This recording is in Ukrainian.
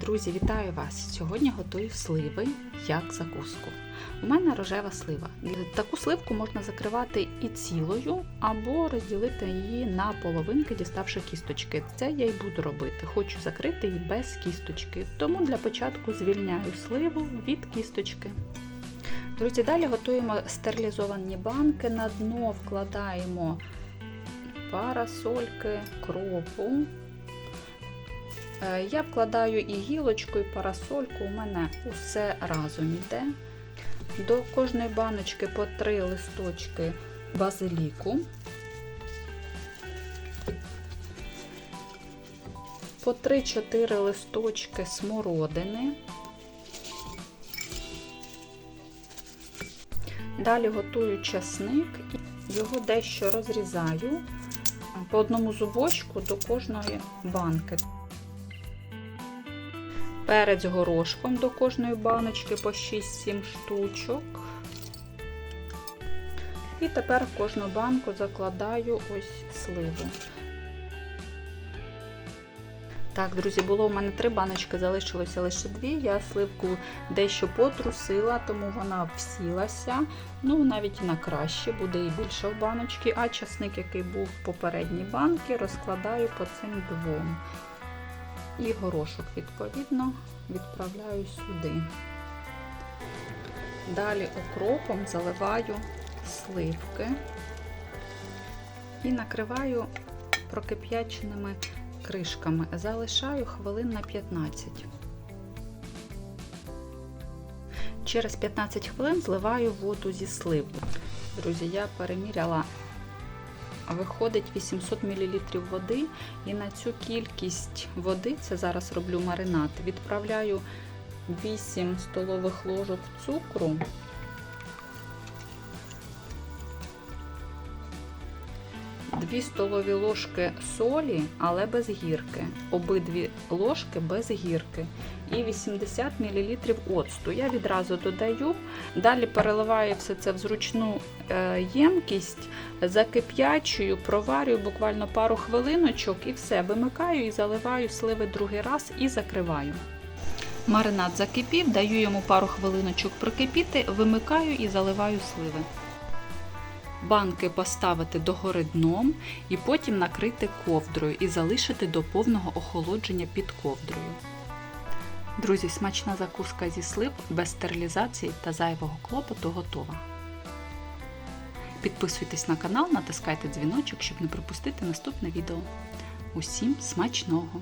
Друзі, вітаю вас! Сьогодні готую сливи як закуску. У мене рожева слива. Таку сливку можна закривати і цілою, або розділити її на половинки, діставши кісточки. Це я й буду робити. Хочу закрити її без кісточки. Тому для початку звільняю сливу від кісточки. Друзі, далі готуємо стерилізовані банки. На дно вкладаємо парасольки, кропу. Е, Я вкладаю і гілочку, і парасольку, у мене усе разом йде. До кожної баночки по три листочки базиліку, по 3-4 листочки смородини. Далі готую часник, його дещо розрізаю по одному зубочку до кожної банки. Перець горошком до кожної баночки по 6-7 штучок. І тепер в кожну банку закладаю ось сливу. Так, друзі, було у мене три баночки, залишилося лише дві. Я сливку дещо потрусила, тому вона всілася. Ну, навіть на краще, буде і більше в баночці. А часник, який був в попередній банці, розкладаю по цим двом. І горошок, відповідно, відправляю сюди. Далі окропом заливаю сливки і накриваю прокип'яченими кришками. Залишаю хвилин на 15. Через 15 хвилин зливаю воду зі сливу. Друзі, я переміряла Виходить 800 мл води, і на цю кількість води, це зараз роблю маринад, відправляю 8 столових ложок цукру, Дві столові ложки солі, але без гірки. Обидві ложки без гірки. І 80 мл оцту. Я відразу додаю, далі переливаю все це в зручну ємкість, закип'ячую, проварюю буквально пару хвилиночок і все, вимикаю і заливаю сливи другий раз і закриваю. Маринад закипів, даю йому пару хвилиночок прокипіти, вимикаю і заливаю сливи. Банки поставити догори дном і потім накрити ковдрою і залишити до повного охолодження під ковдрою. Друзі, смачна закуска зі слив без стерилізації та зайвого клопоту готова. Підписуйтесь на канал, натискайте дзвіночок, щоб не пропустити наступне відео. Усім смачного!